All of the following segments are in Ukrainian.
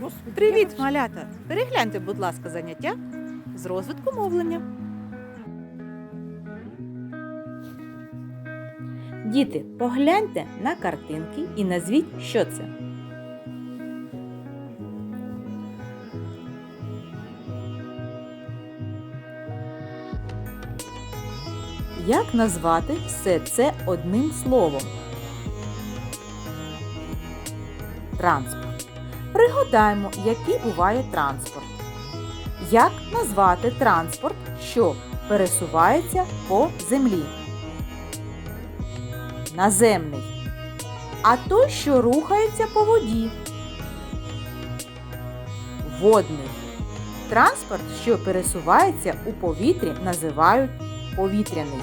Господи, Привіт, я- малята! Перегляньте, будь ласка, заняття з розвитку мовлення. Діти, погляньте на картинки і назвіть, що це. Як назвати все це одним словом? Транспорт. Пригадаємо, який буває транспорт. Як назвати транспорт, що пересувається по землі? Наземний. А той, що рухається по воді. Водний. Транспорт, що пересувається у повітрі, називають повітряний.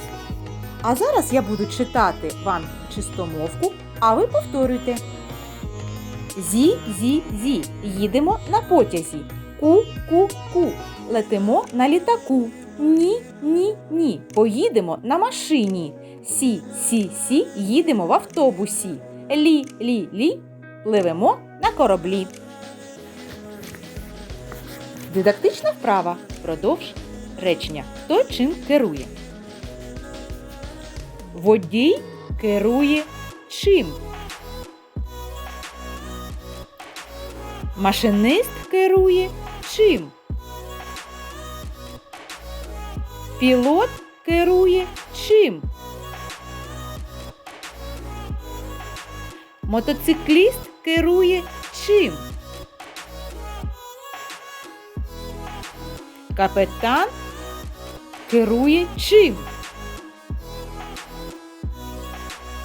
А зараз я буду читати вам чистомовку, а ви повторюйте. Зі, зі, зі. Їдемо на потязі. Ку, ку, ку. Летимо на літаку. Ні, ні, ні. Поїдемо на машині. Сі, сі, сі. Їдемо в автобусі. Лі, лі, лі. Пливемо на кораблі. Дидактична вправа. Продовж речення. Хто чим керує? Водій керує чим? Машинист керує чим? Пілот керує чим? Мотоцикліст керує чим? Капітан керує чим?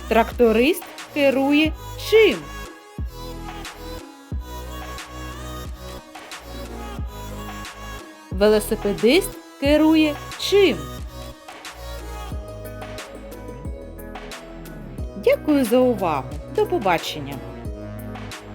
Тракторист керує чим? Велосипедист керує чим? Дякую за увагу. До побачення!